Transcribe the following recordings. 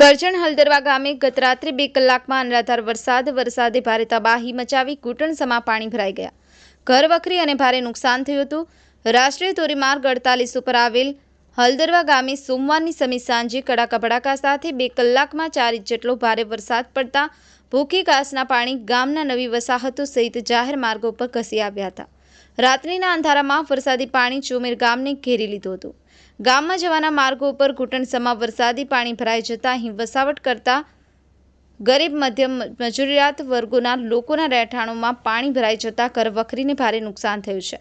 કરજણ હલદરવા ગામે ગત રાત્રે બે કલાકમાં અનરાધાર વરસાદ, વરસાદે ભારે તબાહી મચાવી ઘૂંટણસમાં પાણી ભરાઈ ગયા. ઘર વખરી અને ભારે નુકસાન થયું હતું. રાષ્ટ્રીય ધોરીમાર્ગ અડતાલીસ ઉપર આવેલ હલદરવા ગામે સોમવારની સમી સાંજે કડાકા ભડાકા સાથે બે કલાકમાં ચાર ઇંચ જેટલો ભારે વરસાદ પડતા ભૂખી ઘાસના પાણી ગામના નવી વસાહતો સહિત જાહેર માર્ગો પર ઘસી આવ્યા હતા. રાત્રિના અંધારામાં વરસાદી પાણી ચોમેર ગામને ઘેરી લીધું હતું. ગામમાં જવાના માર્ગો ઉપર ઘૂંટણસમાં વરસાદી પાણી ભરાઈ જતા અહીં વસાવટ કરતા ગરીબ મધ્યમ મજૂરિયાત વર્ગોના લોકોના રહેઠાણોમાં પાણી ભરાઈ જતા કરવખરીને ભારે નુકસાન થયું છે.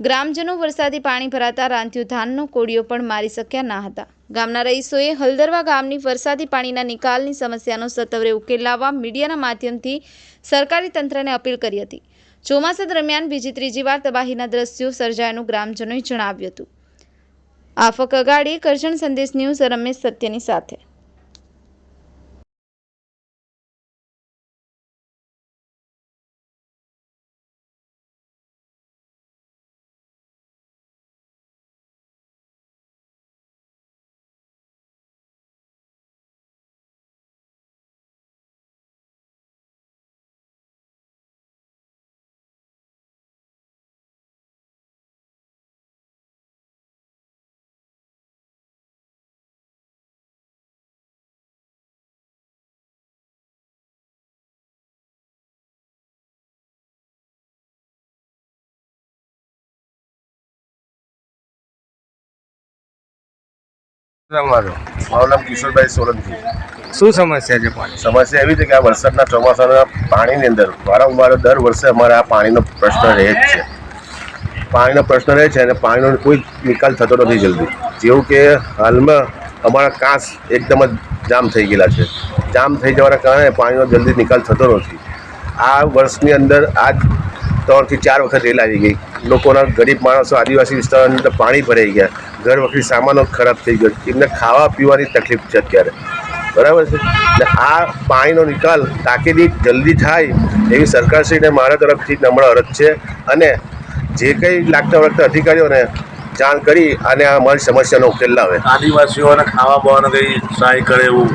ગ્રામજનો વરસાદી પાણી ભરાતા રાંધ્યો ધાનનો કોળીઓ પણ મારી શક્યા ના હતા. ગામના રહીશોએ હલદરવા ગામની વરસાદી પાણીના નિકાલની સમસ્યાનો સત્વરે ઉકેલ લાવવા મીડિયાના માધ્યમથી સરકારી તંત્રને અપીલ કરી હતી. ચોમાસા દરમિયાન બીજી ત્રીજી વાર તબાહીના દ્રશ્યો સર્જાયાનું ગ્રામજનોએ જણાવ્યું હતું. આફક અગાડી કરજણ સંદેશ ન્યૂઝ રમેશ સત્યની સાથે મારું નામ કિશોરભાઈ સોલંકી. શું સમસ્યા છે પાણી? સમસ્યા એવી છે કે આ વરસાદના ચોમાસાના પાણીની અંદર વારંવાર દર વર્ષે અમારે આ પાણીનો પ્રશ્ન રહે જ છે. પાણીનો પ્રશ્ન રહે છે અને પાણીનો કોઈ નિકાલ થતો નથી જલ્દી. જેવું કે હાલમાં અમારા કાંસ એકદમ જ જામ થઈ ગયેલા છે. જામ થઈ જવાના કારણે પાણીનો જલ્દી નિકાલ થતો નથી. આ વર્ષની અંદર આજ ત્રણથી ચાર વખત રેલ આવી ગઈ. લોકોના ગરીબ માણસો, આદિવાસી વિસ્તારોની અંદર પાણી ભરાઈ ગયા. ઘર વખરી સામાનો ખરાબ થઈ ગયો. એમને ખાવા પીવાની તકલીફ છે અત્યારે. બરાબર છે? એટલે આ પાણીનો નિકાલ તાકીદી જલ્દી થાય એવી સરકારશ્રીને મારા તરફથી નમ્ર અરજ છે. અને જે કંઈ લાગતા વળગતા અધિકારીઓને જાણ કરી અને આ અમારી સમસ્યાનો ઉકેલ લાવે. આદિવાસીઓને ખાવા બાવાનો કંઈ સહાય કરે એવું?